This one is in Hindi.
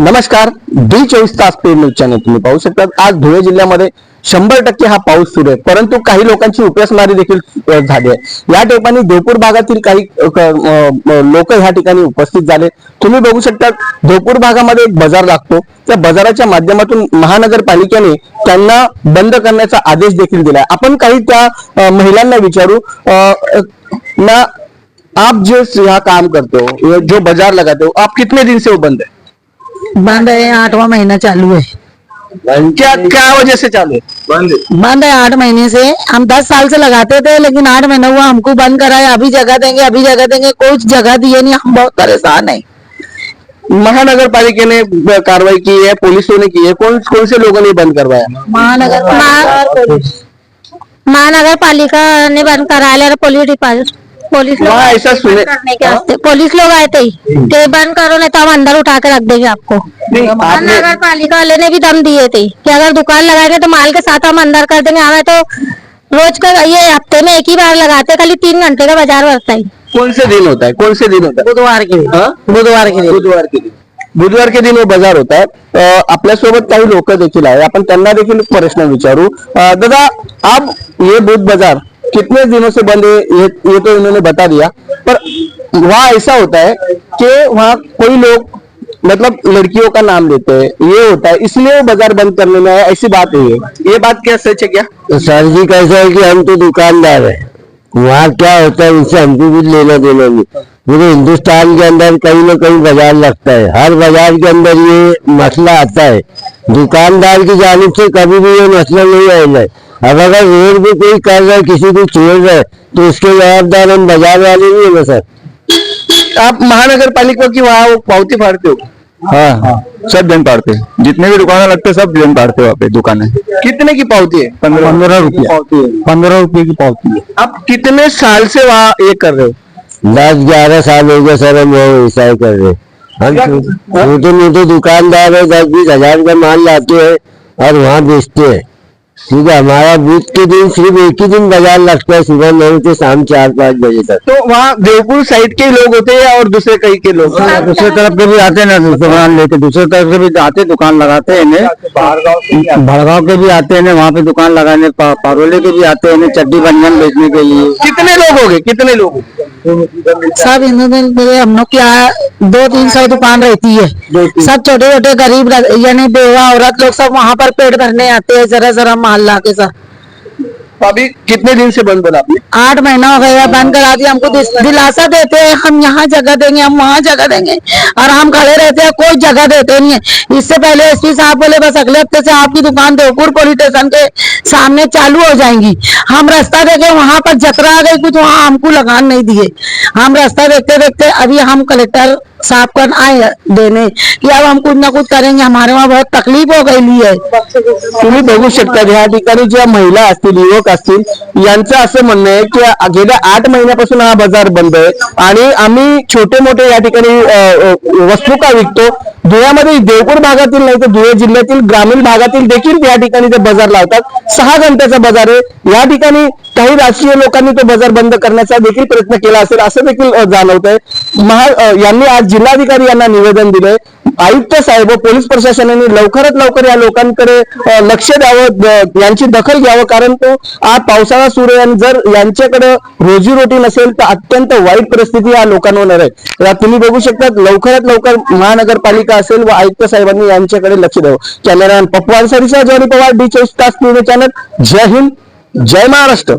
नमस्कार डी चोवीस तास पेड न्यूज चॅनल तुम्ही पाहू शकता आज धुळे जिल्ह्यामध्ये शंभर टक्के हा पाऊस सुरू आहे. परंतु काही लोकांची उपासमारी देखील झाली आहे. या ठिकाणी देवपूर भागातील काही लोक ह्या ठिकाणी उपस्थित झाले. तुम्ही बघू शकता देवपूर भागामध्ये एक बाजार लागतो. त्या बाजाराच्या माध्यमातून महानगरपालिकेने त्यांना बंद करण्याचा आदेश देखील दिलाय. आपण काही त्या महिलांना विचारू. ना आप जो यहाँ काम करते हो जो बाजार लगाते हो आप कितने दिन से वो बंद है? बंद है आठवां महीना चालू है। क्या क्या वजह से चालू है? बंद बंद है आठ महीने से। हम दस साल से लगाते थे लेकिन आठ महीना हुआ हमको बंद कराए अभी जगह देंगे अभी जगह देंगे कुछ जगह दिए नहीं हम बहुत परेशान है। महानगर पालिका ने कार्रवाई की है पुलिसों ने की है। कौन कौन से लोगों ने बंद करवाया? महानगर महानगर पालिका ने बंद कराया पुलिस डिपार्टमेंट पुलिस लोग वहाँ ऐसा सुने- करने के वास्ते पुलिस लोग आए थे कि बंद करो नहीं तो हम अंदर उठा के रख देंगे आपको। नहीं, आपने महानगर पालिका वाले ने भी दम दिए थे कि अगर दुकान लगाएँगे तो माल के साथ हम अंदर कर देंगे। हमें तो रोज का ये हफ़्ते में एक ही बार लगाते हैं, खाली तीन घंटे का बाज़ार भरता है। कौन से दिन होता है? कौन से दिन होता है? बुधवार के दिन। हाँ? बुधवार के दिन। बुधवार के दिन। बुधवार के दिन वो बाज़ार होता है। अ, आपल्यासोबत काही लोक देखील आहे आपण त्यांना देखील प्रश्न विचारू. अ, दादा आप ये बुध बाज़ार कितने दिनों से बंद है ये, ये तो इन्होंने बता दिया। पर वहाँ ऐसा होता है कि वहाँ कोई लोग मतलब लड़कियों का नाम देते हैं ये होता है। इसलिए वो बाज़ार बंद करने में आया ऐसी बात नहीं है। ये बात क्या सच है क्या? तो सर जी कैसा है कि हम तो दुकानदार है। वहाँ क्या होता है उनसे हमको भी लेना देना नहीं। पूरे हिंदुस्तान के अंदर कहीं ना कहीं बाज़ार लगता है। हर बाज़ार के अंदर ये मसला आता है। दुकानदार की जानिब से कभी भी ये मसला नहीं आएगा। अब अगर रोड पे कोई कर रहा है किसी को छोड़ रहा है तो उसके जवाबदार हम बाज़ार वाले नहीं है ना सर। आप महानगर पालिका की वहाँ वो पावती फाड़ते हो? हाँ हाँ। सब दिन पाड़ते हैं। जितने भी दुकान लगते हैं सब दिन पाड़ते हैं वहाँ पे दुकानें। कितने की पावती है? पंद्रह। रुपया। पंद्रह रुपये की पावती है। आप कितने साल से वहाँ ये कर रहे हो? दस ग्यारह साल हो गए सर हम वो ऐसा ही कर रहे हैं। हम छोटे मोटे दुकानदार है दस बीस हज़ार का माल लाते हैं और वहाँ बेचते हैं। ठीक है हमारा बुध के दिन सिर्फ़ एक ही दिन बाज़ार लगता है सुबह नौ से शाम चार पाँच बजे तक। तो वहाँ देवपुर साइड के लोग होते हैं और दूसरे कहीं के लोग? दूसरे तरफ़ के भी आते हैं ना दुकान लेके दूसरे तरफ़ से भी आते दुकान लगाते हैं इन्हें। भड़गांव के भी आते हैं वहाँ पे दुकान लगाने पारोले के भी आते हैं चड्डी बनियान बेचने के लिए। कितने लोग हो गए कितने लोग हो? सब इन्होंने हम लोग क्या दो तीन सौ दुकान रहती है। सब छोटे छोटे गरीब यानी बेवा औरत लोग सब वहाँ पर पेट भरने आते हैं जरा जरा माल ला के सब तो अभी कितने दिन से बंद आपने? आठ महीना हो गया बंद करा दिया हमको दिलासा देते हैं हम यहाँ जगह देंगे हम वहाँ जगह देंगे और हम खड़े रहते हैं कोई जगह देते नहीं है। इससे पहले एसपी साहब बोले बस अगले हफ़्ते से आपकी दुकान देवपुर पुलिस स्टेशन के सामने चालू हो जाएँगी। हम रास्ता देखे वहाँ पर जतरा आ गई कुछ वहाँ हमको लगान नहीं दिए। हम रास्ता देखते देखते अभी हम कलेक्टर साहब का आए देने कि अब हम कुछ ना कुछ करेंगे हमारे वहाँ बहुत तकलीफ हो गई है तुम्ही बघू शकता या ठिकाणी ज्या महिला असतील युवक असतील यांचं असं म्हणणं आहे की गेल्या आठ महिन्यापासून हा बाजार बंद आहे आणि आम्ही छोटे मोठे या ठिकाणी वस्तू का विकतो? धुळ्यामध्ये देवपूर भागातील नाही तर धुळे जिल्ह्यातील ग्रामीण भागातील देखील या ठिकाणी ते बाजार लावतात. सहा घंट्याचा बाजार आहे. या ठिकाणी काही राजकीय लोकांनी तो बाजार बंद करण्याचा देखील प्रयत्न केला असेल असं देखील जाणवत जाणवतंय. महा यांनी आज जिल्हाधिकारी यांना निवेदन दिलंय. आयुक्त साहेब पोलीस प्रशासनाने लवकरात लवकर या लोकांकडे लक्ष द्यावं यांची दखल घ्यावं कारण तो आज पावसाळा सुरू आहे आणि जर यांच्याकडे रोजीरोटी नसेल तर अत्यंत वाईट परिस्थिती या लोकांवर आहे. तुम्ही बघू शकता लवकरात लवकर महानगरपालिका असेल व आयुक्त साहेबांनी यांच्याकडे लक्ष द्यावं. कॅमेरामॅन पप्पू अन्सारीचा जॉनी पवार डी चोवीस तास न्यूज चॅनल. जय हिंद. जय महाराष्ट्र.